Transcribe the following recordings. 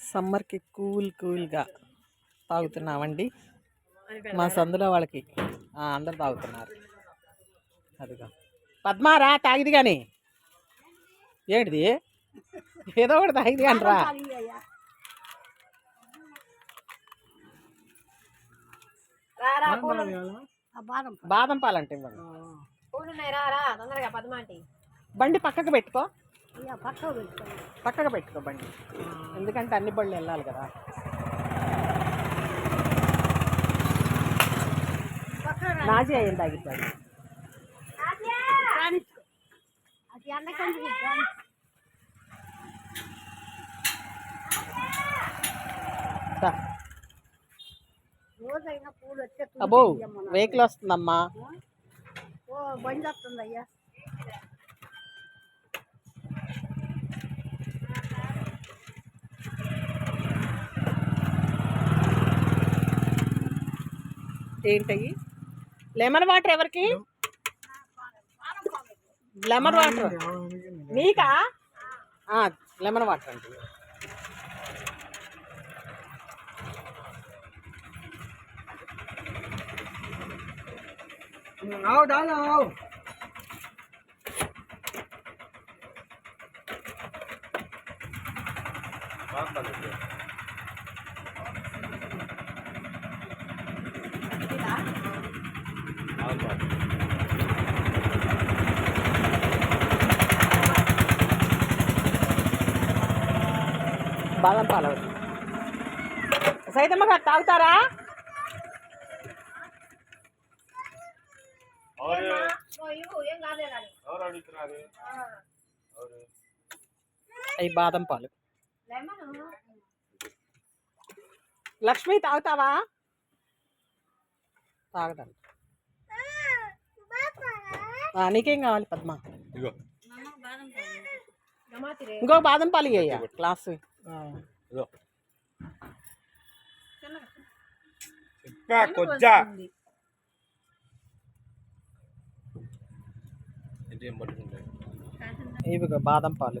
సమ్మర్కి కూల్ కూల్గా తాగుతున్నామండి. మా సందులో వాళ్ళకి అందరు తాగుతున్నారు. అదిగా. పద్మారా తాగిది కానీ ఏంటిది? ఏదో ఒకటి తాగిది కానీ రా. బాదం బాదం పాలంటే ఇవ్వండి. బండి పక్కకు పెట్టుకో. ఇక పక్క పెట్టుకోండి పక్కకు పెట్టుకో బండి. ఎందుకంటే అన్ని బళ్ళు వెళ్ళాలి కదా. నాజీ అయ్యింది తాగిద్దాం అబ్బో వెహికల్ వస్తుందమ్మా. ఓ బండి వస్తుంది అయ్యా ఏంటయ్యి లెమన్ వాటర్ ఎవరికి లెమన్ వాటర్ నీకా ఆ, లెమన్ వాటర్ అంటే आओ डालो आओ బాదం పాలు సైతమ్మ గారు తాగుతారా? అవి బాదం పాలు లక్ష్మి తాగుతావా? తాగడం నీకేం కావాలి పద్మ? ఇంకో బాదం పాలు అయ్యా క్లాస్ ఇవి బాదం పాలు.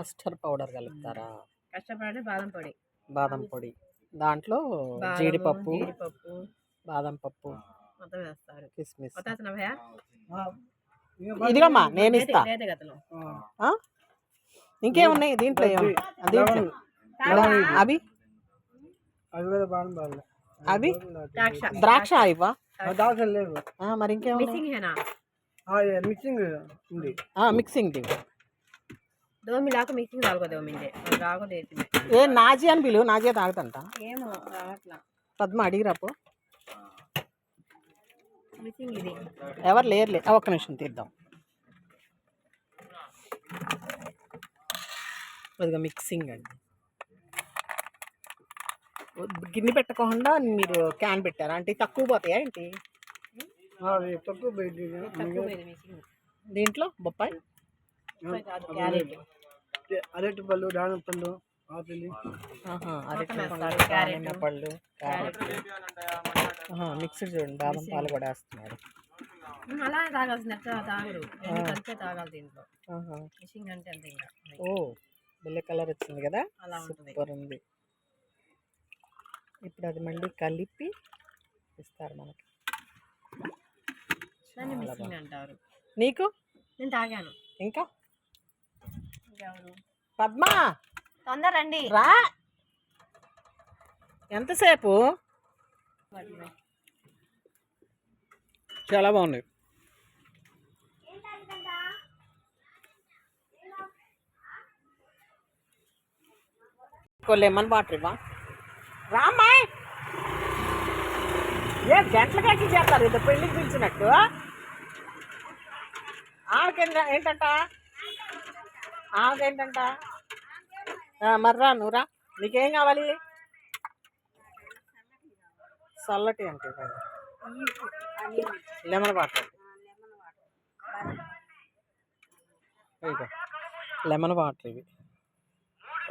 కస్టర్డ్ పౌడర్ కలుపుతారా? బాదం పొడి. బాదం పొడి. దాంట్లో జీడిపప్పు బాదం పప్పు ఇదిగమ్మా నేను ఇస్తా. ఇంకేమున్నాయి దీంట్లో అవి? అవి ద్రాక్ష. ఇవ్వాలి ద్రాక్ష. లేవు. మరి ఇంకేమి మిక్సింగ్ మిక్సింగ్ దోమిలాక మిక్సింగ్ రాలుగో దోమిందే. రాగోదు ఏ నాజీ అని పిలువు నాజీ తాగుతంట? ఏమో రావట్లా. పద్మ అడిగిరాపు. మిక్సింగ్ ఇది. ఎవరు లేరులే. ఆ, ఒక్క నిమిషం తీద్దాం. కొద్దిగా మిక్సింగ్ అండి. గిన్నె పెట్టకుండా మీరు క్యాన్ పెట్టారా? అంటే తక్కువ పోతాయా ఏంటి? తక్కువ పోయింది మిక్సింగ్. దీంట్లో బొప్పాయి? అరటి పళ్ళు దాని పళ్ళు ఆపిల్ అరటి. దానిమ్మ పళ్ళు క్యారెట్. మిక్స్డ్ చూడండి బాదం పాలు కూడా వేస్తున్నారు. అలా తాగాల్సిన ఎట్లా తాగరు. కలిపే తాగాలి దీంట్లో. ఆహా. మిక్సింగ్ అంటే అంతే ఇంకా. ఓ బిల్ల కలర్ వచ్చింది కదా? అలా ఉంటుంది. సూపర్ ఉంది. ఇప్పుడు అది మళ్ళీ కలిపి ఇస్తారు మనకి. అంటారు. నీకు? నేను తాగాను. ఇంకా? పద్మ! తొందర రండి. రా! ఎంతసేపు? చాలా బాగున్నాయి. లెమన్ వాటర్ ఇవ్వా. రామ్మాయ్ ఏ గంటల గంటలు చేస్తారు? ఇది పెళ్ళికి పిలిచినట్టు. ఆమెకి ఏంటంట? ఆమెకేంటంట ఆ, మర్రా నువ్వురా నీకేం కావాలి? చల్లటి అంటే లెమన్ వాటర్. ఇదిగో లెమన్ వాటర్ ఇవి.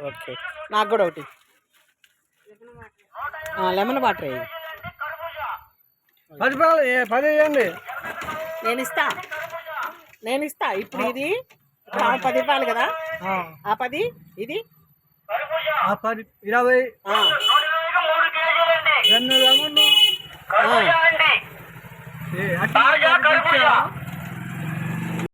ఓకే నాకు కూడా ఒకటి. లెమన్ వాటర్ ఇవి. పది పది వేయండి నేను ఇస్తా. నేను ఇస్తా. ఇప్పుడు ఇది పది ఇవ్వాలి కదా? ఆ, ఆ పది ఇది? ఆ పది ఇరవై. ఆ, రెండు లెమన్